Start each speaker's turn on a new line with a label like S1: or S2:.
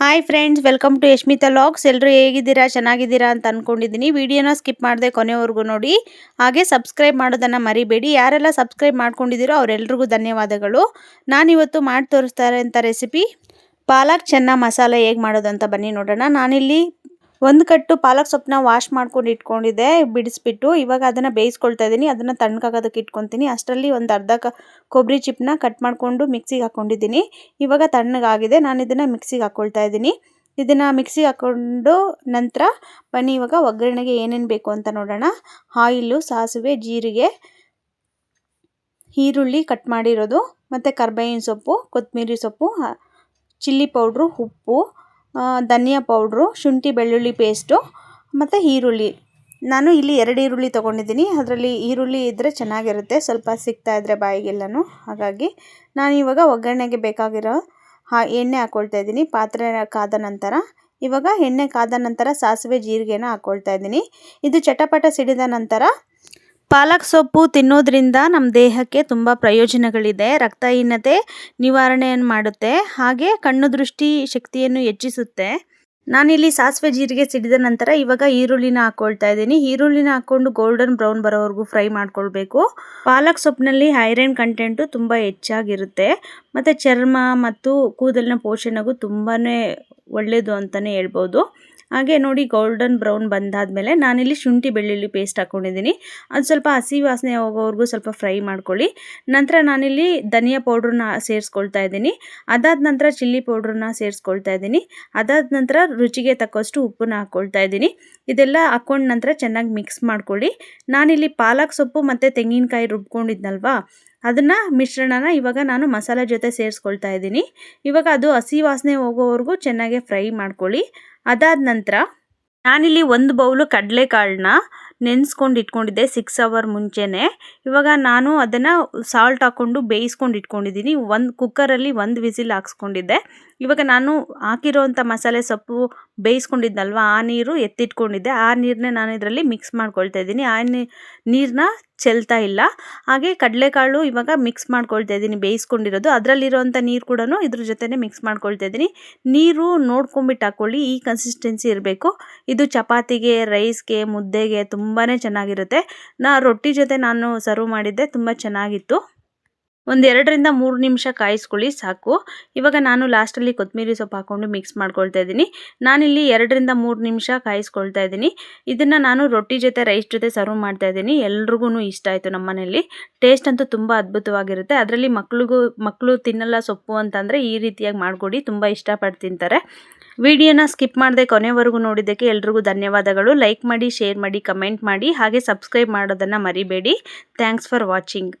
S1: Hi friends welcome to Yashmita logs ಎಲ್ಲರೂ ಹೇಗಿದ್ದೀರಾ? ಚೆನ್ನಾಗಿದ್ದೀರಾ ಅಂತ ಅಂದ್ಕೊಂಡಿದ್ದೀನಿ ವಿಡಿಯೋನ ಸ್ಕಿಪ್ ಮಾಡಿದೆ ಕೊನೆವರೆಗೂ ನೋಡಿ. ಹಾಗೆ ಸಬ್ಸ್ಕ್ರೈಬ್ ಮಾಡೋದನ್ನು ಮರಿಬೇಡಿ. ಯಾರೆಲ್ಲ ಸಬ್ಸ್ಕ್ರೈಬ್ ಮಾಡ್ಕೊಂಡಿದ್ದೀರೋ ಅವರೆಲ್ರಿಗೂ ಧನ್ಯವಾದಗಳು. ನಾನಿವತ್ತು ಮಾಡಿ ತೋರಿಸ್ತಾರೆ ಅಂತ ರೆಸಿಪಿ ಪಾಲಕ್ ಚೆನ್ನ ಮಸಾಲೆ ಹೇಗೆ ಮಾಡೋದು ಅಂತ ಬನ್ನಿ ನೋಡೋಣ. ನಾನಿಲ್ಲಿ ಒಂದು ಕಟ್ಟು ಪಾಲಕ್ ಸೊಪ್ಪನ್ನ ವಾಶ್ ಮಾಡ್ಕೊಂಡು ಇಟ್ಕೊಂಡಿದ್ದೆ, ಬಿಡಿಸ್ಬಿಟ್ಟು ಇವಾಗ ಅದನ್ನು ಬೇಯಿಸ್ಕೊಳ್ತಾ ಇದ್ದೀನಿ, ಅದನ್ನು ತಣ್ಣಗಾಗೋದಕ್ಕೆ ಇಟ್ಕೊತೀನಿ. ಅಷ್ಟರಲ್ಲಿ ಒಂದು ಅರ್ಧ ಕ ಕೊಬ್ಬರಿ ಚಿಪ್ಪನ್ನ ಕಟ್ ಮಾಡಿಕೊಂಡು ಮಿಕ್ಸಿಗೆ ಹಾಕ್ಕೊಂಡಿದ್ದೀನಿ ಇವಾಗ ತಣ್ಣಗಾಗಿದೆ, ನಾನು ಇದನ್ನು ಮಿಕ್ಸಿಗೆ ಹಾಕ್ಕೊಳ್ತಾ ಇದ್ದೀನಿ. ಇದನ್ನು ಮಿಕ್ಸಿಗೆ ಹಾಕ್ಕೊಂಡು ನಂತರ ಬನ್ನಿ, ಇವಾಗ ಒಗ್ಗರಣೆಗೆ ಏನೇನು ಬೇಕು ಅಂತ ನೋಡೋಣ. ಆಯಿಲು, ಸಾಸಿವೆ, ಜೀರಿಗೆ, ಈರುಳ್ಳಿ ಕಟ್ ಮಾಡಿರೋದು, ಮತ್ತು ಕರ್ಬೇವಿನ ಸೊಪ್ಪು, ಕೊತ್ತಂಬರಿ ಸೊಪ್ಪು ಚಿಲ್ಲಿ ಪೌಡ್ರು ಉಪ್ಪು ಧನಿಯಾ ಪೌಡ್ರು, ಶುಂಠಿ ಬೆಳ್ಳುಳ್ಳಿ ಪೇಸ್ಟು, ಮತ್ತು ಈರುಳ್ಳಿ. ನಾನು ಇಲ್ಲಿ ಎರಡು ಈರುಳ್ಳಿ ತೊಗೊಂಡಿದ್ದೀನಿ. ಅದರಲ್ಲಿ ಈರುಳ್ಳಿ ಇದ್ದರೆ ಚೆನ್ನಾಗಿರುತ್ತೆ. ಸ್ವಲ್ಪ ಸಿಗ್ತಾ ಇದ್ದರೆ ಬಾಯಿಗೆಲ್ಲನೂ. ಹಾಗಾಗಿ ನಾನು ಇವಾಗ ಒಗ್ಗರಣೆಗೆ ಬೇಕಾಗಿರೋ ಹಾ, ಎಣ್ಣೆ ಹಾಕ್ಕೊಳ್ತಾ ಇದ್ದೀನಿ. ಪಾತ್ರೆ ಕಾದ ನಂತರ. ಇವಾಗ ಎಣ್ಣೆ ಕಾದ ನಂತರ ಸಾಸಿವೆ ಜೀರಿಗೆನ ಹಾಕ್ಕೊಳ್ತಾ ಇದ್ದೀನಿ. ಇದು ಚಟಪಟ ಸಿಡಿದ ನಂತರ ಪಾಲಕ್ ಸೊಪ್ಪು ತಿನ್ನೋದ್ರಿಂದ ನಮ್ಮ ದೇಹಕ್ಕೆ ತುಂಬ ಪ್ರಯೋಜನಗಳಿದೆ. ರಕ್ತಹೀನತೆ ನಿವಾರಣೆಯನ್ನು ಮಾಡುತ್ತೆ. ಹಾಗೆ ಕಣ್ಣು ದೃಷ್ಟಿ ಶಕ್ತಿಯನ್ನು ಹೆಚ್ಚಿಸುತ್ತೆ. ನಾನಿಲ್ಲಿ ಸಾಸಿವೆ ಜೀರಿಗೆ ಸಿಡಿದ ನಂತರ ಇವಾಗ ಈರುಳ್ಳಿನ ಹಾಕ್ಕೊಳ್ತಾ ಇದ್ದೀನಿ. ಈರುಳ್ಳಿನ ಹಾಕ್ಕೊಂಡು ಗೋಲ್ಡನ್ ಬ್ರೌನ್ ಬರೋವರೆಗೂ ಫ್ರೈ ಮಾಡ್ಕೊಳ್ಬೇಕು. ಪಾಲಕ್ ಸೊಪ್ಪಿನಲ್ಲಿ ಐರನ್ ಕಂಟೆಂಟು ತುಂಬ ಹೆಚ್ಚಾಗಿರುತ್ತೆ. ಮತ್ತು ಚರ್ಮ ಮತ್ತು ಕೂದಲಿನ ಪೋಷಣೆಗೂ ತುಂಬಾ ಒಳ್ಳೆಯದು ಅಂತಲೇ ಹೇಳ್ಬೋದು. ಹಾಗೆ ನೋಡಿ ಗೋಲ್ಡನ್ ಬ್ರೌನ್ ಬಂದಾದಮೇಲೆ ನಾನಿಲ್ಲಿ ಶುಂಠಿ ಬೆಳ್ಳುಳ್ಳಿ ಪೇಸ್ಟ್ ಹಾಕ್ಕೊಂಡಿದ್ದೀನಿ ಅದು ಸ್ವಲ್ಪ ಹಸಿ ವಾಸನೆ ಹೋಗೋವರೆಗೂ ಸ್ವಲ್ಪ ಫ್ರೈ ಮಾಡ್ಕೊಳ್ಳಿ. ನಂತರ ನಾನಿಲ್ಲಿ ಧನಿಯಾ ಪೌಡ್ರನ್ನ ಸೇರಿಸ್ಕೊಳ್ತಾ ಇದ್ದೀನಿ. ಅದಾದ ನಂತರ ಚಿಲ್ಲಿ ಪೌಡ್ರನ್ನ ಸೇರಿಸ್ಕೊಳ್ತಾ ಇದ್ದೀನಿ. ಅದಾದ ನಂತರ ರುಚಿಗೆ ತಕ್ಕಷ್ಟು ಉಪ್ಪನ್ನ ಹಾಕ್ಕೊಳ್ತಾ ಇದ್ದೀನಿ. ಇದೆಲ್ಲ ಹಾಕ್ಕೊಂಡ ನಂತರ ಚೆನ್ನಾಗಿ ಮಿಕ್ಸ್ ಮಾಡ್ಕೊಳ್ಳಿ. ನಾನಿಲ್ಲಿ ಪಾಲಕ್ ಸೊಪ್ಪು ಮತ್ತು ತೆಂಗಿನಕಾಯಿ ರುಬ್ಕೊಂಡಿದ್ನಲ್ವಾ? ಅದನ್ನು ಮಿಶ್ರಣನ ಇವಾಗ ನಾನು ಮಸಾಲೆ ಜೊತೆ ಸೇರಿಸ್ಕೊಳ್ತಾ ಇದ್ದೀನಿ. ಇವಾಗ ಅದು ಹಸಿ ವಾಸನೆ ಹೋಗೋವರೆಗೂ ಚೆನ್ನಾಗಿ ಫ್ರೈ ಮಾಡ್ಕೊಳ್ಳಿ. ಅದಾದ ನಂತರ ನಾನಿಲ್ಲಿ ಒಂದು ಬೌಲು ಕಡಲೆಕಾಳನ್ನ ನೆನೆಸ್ಕೊಂಡು ಇಟ್ಕೊಂಡಿದ್ದೆ ಸಿಕ್ಸ್ ಅವರ್ ಮುಂಚೆನೇ. ಇವಾಗ ನಾನು ಅದನ್ನು ಸಾಲ್ಟ್ ಹಾಕ್ಕೊಂಡು ಬೇಯಿಸ್ಕೊಂಡು ಇಟ್ಕೊಂಡಿದ್ದೀನಿ ಒಂದು ಕುಕ್ಕರಲ್ಲಿ ಒಂದು ವಿಸಿಲ್ ಹಾಕ್ಸ್ಕೊಂಡಿದ್ದೆ. ಇವಾಗ ನಾನು ಹಾಕಿರೋವಂಥ ಮಸಾಲೆ ಸೊಪ್ಪು ಬೇಯಿಸ್ಕೊಂಡಿದ್ದಲ್ವ ಆ ನೀರು ಎತ್ತಿಟ್ಕೊಂಡಿದ್ದೆ. ಆ ನೀರನ್ನೇ ನಾನು ಇದರಲ್ಲಿ ಮಿಕ್ಸ್ ಮಾಡ್ಕೊಳ್ತಾ ಇದ್ದೀನಿ. ಆ ನೀರನ್ನ ಚೆಲ್ತಾ ಇಲ್ಲ. ಹಾಗೆ ಕಡಲೆಕಾಳು ಇವಾಗ ಮಿಕ್ಸ್ ಮಾಡ್ಕೊಳ್ತಾ ಇದ್ದೀನಿ ಬೇಯಿಸ್ಕೊಂಡಿರೋದು. ಅದರಲ್ಲಿರೋವಂಥ ನೀರು ಕೂಡ ಇದ್ರ ಜೊತೆನೇ ಮಿಕ್ಸ್ ಮಾಡ್ಕೊಳ್ತಾ ಇದ್ದೀನಿ. ನೀರು ನೋಡ್ಕೊಂಬಿಟ್ಟು ಹಾಕ್ಕೊಳ್ಳಿ ಈ ಕನ್ಸಿಸ್ಟೆನ್ಸಿ ಇರಬೇಕು. ಇದು ಚಪಾತಿಗೆ ರೈಸ್ಗೆ ಮುದ್ದೆಗೆ ತುಂಬಾ ಚೆನ್ನಾಗಿರುತ್ತೆ. ನಾ ರೊಟ್ಟಿ ಜೊತೆ ನಾನು ಸರ್ವ್ ಮಾಡಿದ್ದೆ ತುಂಬ ಚೆನ್ನಾಗಿತ್ತು. ಒಂದು ಎರಡರಿಂದ ಮೂರು ನಿಮಿಷ ಕಾಯಿಸ್ಕೊಳ್ಳಿ, ಸಾಕು. ಇವಾಗ ನಾನು ಲಾಸ್ಟಲ್ಲಿ ಕೊತ್ತಂಬರಿ ಸೊಪ್ಪು ಹಾಕ್ಕೊಂಡು ಮಿಕ್ಸ್ ಮಾಡ್ಕೊಳ್ತಾ ಇದ್ದೀನಿ. ನಾನಿಲ್ಲಿ ಎರಡರಿಂದ ಮೂರು ನಿಮಿಷ ಕಾಯಿಸ್ಕೊಳ್ತಾ ಇದ್ದೀನಿ. ಇದನ್ನು ನಾನು ರೊಟ್ಟಿ ಜೊತೆ, ರೈಸ್ ಜೊತೆ ಸರ್ವ್ ಮಾಡ್ತಾ ಇದ್ದೀನಿ. ಎಲ್ರಿಗೂ ಇಷ್ಟ ಆಯಿತು ನಮ್ಮ ಮನೆಯಲ್ಲಿ. ಟೇಸ್ಟ್ ಅಂತೂ ತುಂಬ ಅದ್ಭುತವಾಗಿರುತ್ತೆ. ಅದರಲ್ಲಿ ಮಕ್ಳಿಗೂ ಮಕ್ಕಳು ತಿನ್ನಲ್ಲ ಸೊಪ್ಪು ಅಂತಂದರೆ ಈ ರೀತಿಯಾಗಿ ಮಾಡಿಕೊಡಿ. ತುಂಬ ಇಷ್ಟಪಟ್ಟು ತಿಂತಾರೆ. ವಿಡಿಯೋನ ಸ್ಕಿಪ್ ಮಾಡದೆ ಕೊನೆವರೆಗೂ ನೋಡಿದ್ದಕ್ಕೆ ಎಲ್ರಿಗೂ ಧನ್ಯವಾದಗಳು. ಲೈಕ್ ಮಾಡಿ, ಶೇರ್ ಮಾಡಿ, ಕಮೆಂಟ್ ಮಾಡಿ. ಹಾಗೆ ಸಬ್ಸ್ಕ್ರೈಬ್ ಮಾಡೋದನ್ನು ಮರಿಬೇಡಿ. Thanks for watching.